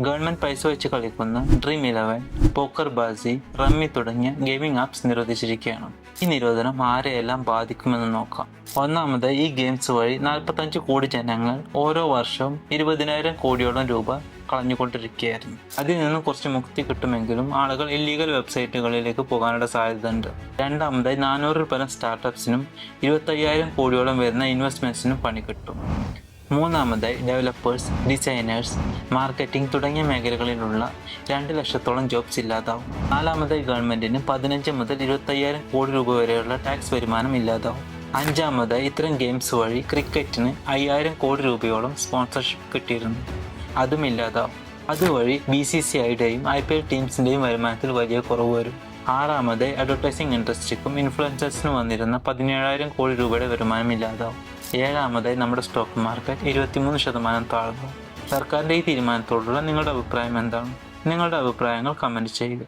Government പൈസ വെച്ച് കളിക്കുന്ന ഡ്രീം ഇലവൻ പോക്കർ ബാസി റമ്മി തുടങ്ങിയ ഗെയിമിംഗ് ആപ്സ് നിരോധിച്ചിരിക്കുകയാണ്. ഈ നിരോധനം ആരെയെല്ലാം ബാധിക്കുമെന്ന് നോക്കാം. ഒന്നാമത് ഈ ഗെയിംസ് വഴി നാൽപ്പത്തഞ്ച് കോടി ജനങ്ങൾ ഓരോ വർഷവും ഇരുപതിനായിരം കോടിയോളം രൂപ കളഞ്ഞുകൊണ്ടിരിക്കുകയായിരുന്നു. അതിൽ നിന്ന് കുറച്ച് മുക്തി കിട്ടുമെങ്കിലും ആളുകൾ ഇല്ലീഗൽ വെബ്സൈറ്റുകളിലേക്ക് പോകാനുള്ള സാധ്യതയുണ്ട്. രണ്ടാമതായി നാനൂറിൽ പരം സ്റ്റാർട്ടപ്സിനും ഇരുപത്തയ്യായിരം കോടിയോളം വരുന്ന ഇൻവെസ്റ്റ്മെന്റ്സിനും പണി കിട്ടും. മൂന്നാമതായി ഡെവലപ്പേഴ്സ് ഡിസൈനേഴ്സ് മാർക്കറ്റിംഗ് തുടങ്ങിയ മേഖലകളിലുള്ള രണ്ട് ലക്ഷത്തോളം ജോബ്സ് ഇല്ലാതാവും. നാലാമതായി ഗവൺമെന്റിന് പതിനഞ്ച് മുതൽ ഇരുപത്തയ്യായിരം കോടി രൂപ വരെയുള്ള ടാക്സ് വരുമാനം ഇല്ലാതാവും. അഞ്ചാമതായി ഇത്തരം ഗെയിംസ് വഴി ക്രിക്കറ്റിന് അയ്യായിരം കോടി രൂപയോളം സ്പോൺസർഷിപ്പ് കിട്ടിയിരുന്നു. അതും ഇല്ലാതാവും. അതുവഴി ബി സി സി ഐയുടെയും ഐ പി എൽ ടീംസിന്റെയും വരുമാനത്തിൽ വലിയ കുറവ് വരും. ആറാമത് അഡ്വർടൈസിംഗ് ഇൻഡസ്ട്രിക്കും ഇൻഫ്ലുവൻസേഴ്സിനും വന്നിരുന്ന പതിനേഴായിരം കോടി രൂപയുടെ വരുമാനം ഇല്ലാതാവും. ഏഴാമതായി നമ്മുടെ സ്റ്റോക്ക് മാർക്കറ്റ് ഇരുപത്തിമൂന്ന് ശതമാനം താഴ്ന്നു. സർക്കാരിന്റെ ഈ തീരുമാനത്തോടുള്ള നിങ്ങളുടെ അഭിപ്രായം എന്താണ്? നിങ്ങളുടെ അഭിപ്രായങ്ങൾ കമന്റ് ചെയ്യുക.